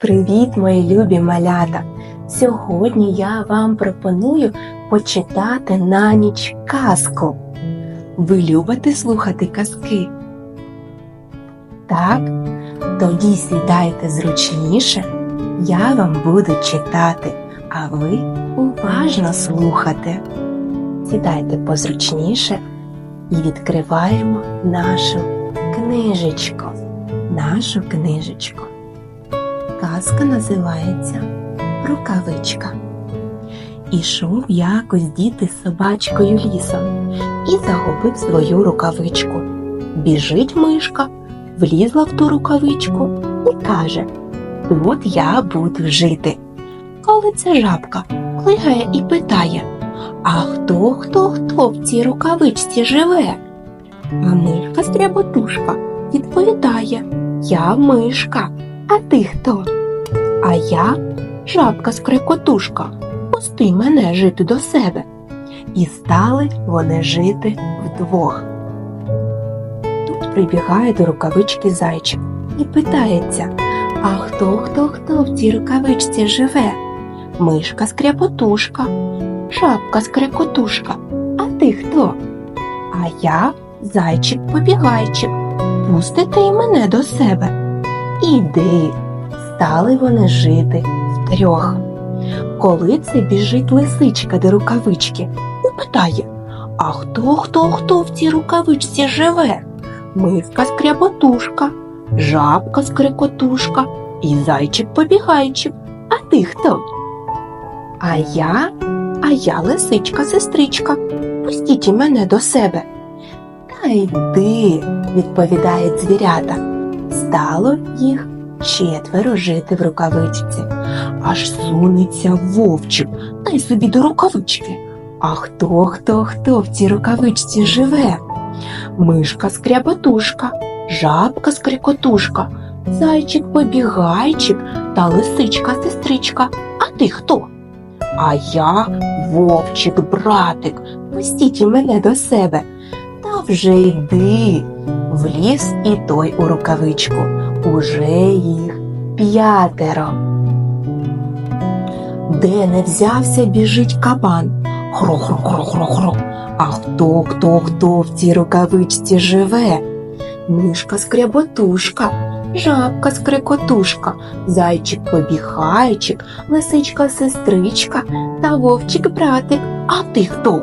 Привіт, мої любі малята! Сьогодні я вам пропоную почитати на ніч казку. Ви любите слухати казки? Так? Тоді сідайте зручніше, я вам буду читати, а ви уважно слухати. Сідайте позручніше і відкриваємо нашу книжечку. Нашу книжечку. Казка називається Рукавичка. Ішов якось діти з собачкою лісом і загубив свою рукавичку. Біжить мишка, влізла в ту рукавичку і каже: Тут я буду жити. Коли це жабка клигає і питає: А хто, хто, хто в цій рукавичці живе? А мишка стряботушка відповідає: Я мишка. А ти хто? А я жабка скрикотушка. Пусти мене жити до себе. І стали вони жити вдвох. Тут прибігає до рукавички зайчик і питається А хто, хто, хто в цій рукавичці живе? Мишка скряпотушка, жабка скрикотушка. А ти хто? А я зайчик побігайчик. Пустите й мене до себе. Іди, стали вони жити втрьох. Коли це біжить лисичка до рукавички і питає А хто, хто, хто в цій рукавичці живе? Мивка скряботушка, жабка скрикотушка і зайчик побігайчик. А ти хто? А я, а я лисичка сестричка. Пустіть мене до себе. Та йди, відповідають звірята. Стало їх четверо жити в рукавичці. Аж сунеться вовчик, та й собі до рукавички. А хто, хто, хто в цій рукавичці живе? Мишка скряботушка, жабка скрикотушка, зайчик побігайчик та лисичка сестричка. А ти хто? А я вовчик, братик, пустіть мене до себе. Та вже йди. Вліз і той у рукавичку. Уже їх п'ятеро. Де не взявся, біжить кабан. Хро-хро-хро-хро-хро. А хто, хто, хто в цій рукавичці живе? Мишка скряботушка, жабка скрикотушка, зайчик побігайчик, лисичка сестричка та вовчик братик. А ти хто?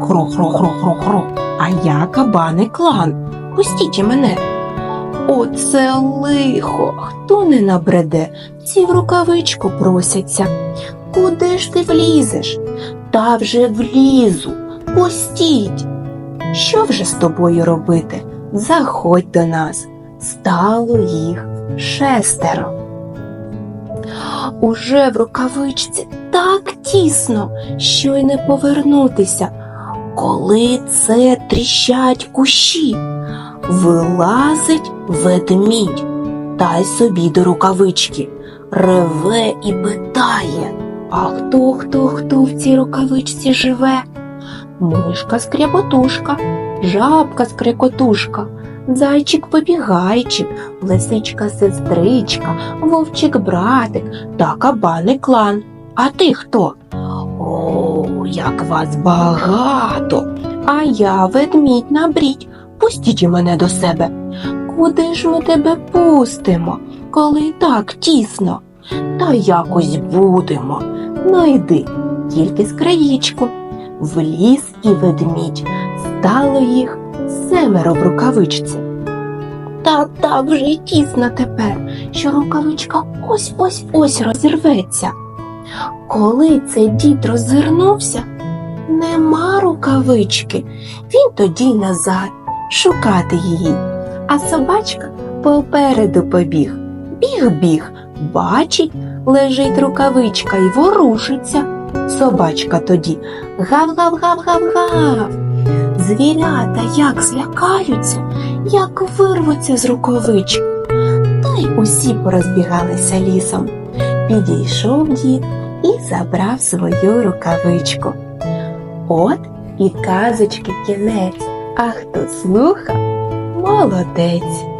Хро-хро-хро-хро-хро. А я кабаний клан. Пустіть мене. Оце лихо, хто не набреде, ці в рукавичку просяться. Куди ж ти влізеш? Та вже влізу, пустіть. Що вже з тобою робити? Заходь до нас. Стало їх шестеро. Уже в рукавичці так тісно, що й не повернутися. Коли це тріщать кущі, вилазить ведмідь, та й собі до рукавички, реве і питає, а хто, хто, хто в цій рукавичці живе? Мишка скряботушка, жабка скрикотушка, зайчик побігайчик, лисичка сестричка, вовчик братик та кабаний клан. А ти хто? Як вас багато. А я ведмідь набрідь, пустіть мене до себе. Куди ж ми тебе пустимо, коли так тісно? Та якось будемо. Ну йди, тільки з краєчку. Вліз і ведмідь, стало їх семеро в рукавичці. Та так вже й тісно тепер, що рукавичка ось ось ось розірветься. Коли цей дід роззирнувся, нема рукавички. Він тоді й назад шукати її. А собачка попереду побіг. Біг-біг, бачить, лежить рукавичка і ворушиться. Собачка тоді гав-гав-гав-гав-гав. Звірята як злякаються, як вирвуться з рукавички. Та й усі порозбігалися лісом. Підійшов дід і забрав свою рукавичку. От і казочки кінець, а хто слухав, молодець.